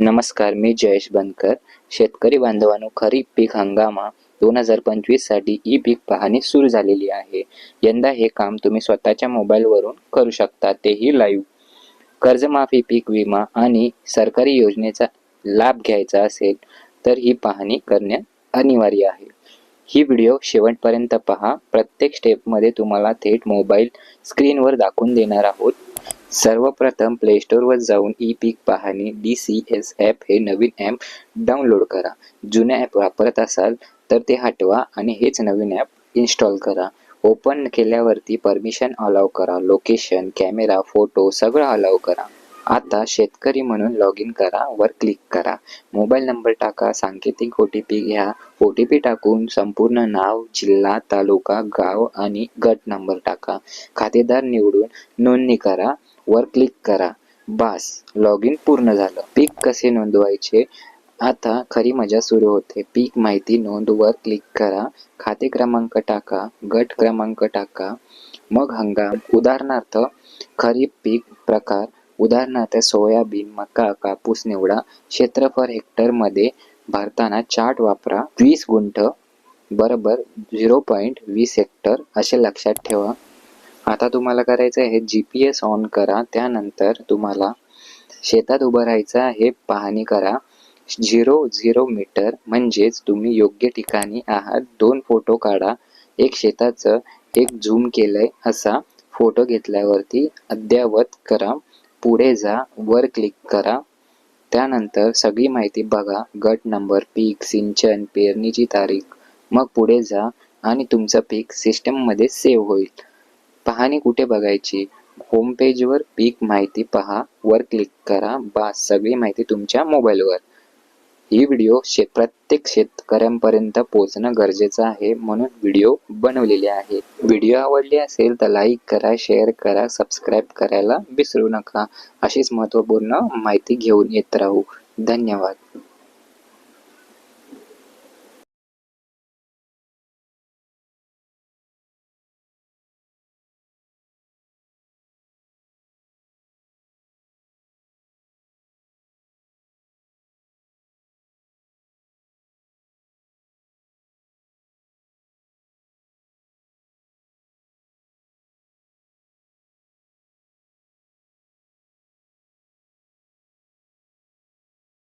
नमस्कार मी जयेश बनकर. शेतकरी बांधवांनो खरीप पीक हंगामा दोन हजार पंचवीससाठी ई पीक पाहणी सुरू झालेली आहे. यंदा हे काम तुम्ही स्वतःच्या मोबाईलवरून करू शकता तेही लाईव्ह कर्जमाफी पीक विमा आणि सरकारी योजनेचा लाभ घ्यायचा असेल तर ही पाहणी करणे अनिवार्य आहे. ही व्हिडिओ शेवटपर्यंत पहा. प्रत्येक स्टेपमध्ये तुम्हाला थेट मोबाईल स्क्रीनवर दाखवून देणार आहोत. सर्वप्रथम प्लेस्टोरवर जाऊन ई पीक पाहणी डी सी एस ॲप हे नवीन ॲप डाउनलोड करा. जुन्या ॲप वापरत असाल तर ते हटवा आणि हेच नवीन ॲप इन्स्टॉल करा. ओपन केल्यावरती परमिशन अलाव करा. लोकेशन कॅमेरा फोटो सगळं अलाव करा. आता शेतकरी म्हणून लॉग इन करा वर क्लिक करा. मोबाईल नंबर टाका सांकेतिक ओ टी पी घ्या. ओ टी पी टाकून संपूर्ण नाव जिल्हा तालुका गाव आणि गट नंबर टाका. खातेदार निवडून नोंदणी करा वर क्लिक करा. बास लॉग इन पूर्ण झालं. पीक कसे नोंदवायचे? आता खरी मजा सुरू होते. पीक माहिती नोंदवर क्लिक करा. खाते क्रमांक टाका गट क्रमांक टाका. मग हंगाम. उदाहरणार्थ खरीप पीक प्रकार. उदाहरणार्थ सोयाबीन मका कापूस निवडा क्षेत्रफळ हेक्टरमध्ये भरताना चार्ट वापरा. वीस गुंठ बरोबर झिरो पॉईंट वीस हेक्टर असे लक्षात ठेवा. आता तुम्हाला करायचं आहे जी पी एस ऑन करा. त्यानंतर तुम्हाला शेतात उभं राहायचं आहे पाहणी करा. झिरो झिरो मीटर म्हणजेच तुम्ही योग्य ठिकाणी आहात. दोन फोटो काढा. एक शेताचं एक झूम केलंय असा फोटो घेतल्यावरती अद्ययावत करा. पुढे जा वर क्लिक करा. त्यानंतर सगळी माहिती बघा. गट नंबर पीक सिंचन पेरणीची तारीख. मग पुढे जा आणि तुमचं पीक सिस्टममध्ये सेव्ह होईल. पाहणी कुठे बघायची? होम पेजवर पीक माहिती पहा. वर क्लिक करा. बास. सगळी माहिती तुमच्या मोबाईलवर ही व्हिडिओ शे प्रत्येक शेतकऱ्यांपर्यंत पोहोचणं गरजेचं आहे म्हणून व्हिडिओ बनवलेली आहे. व्हिडिओ आवडली असेल तर लाईक करा शेअर करा सबस्क्राईब करायला विसरू नका. अशीच महत्त्वपूर्ण माहिती घेऊन येत राहू. धन्यवाद.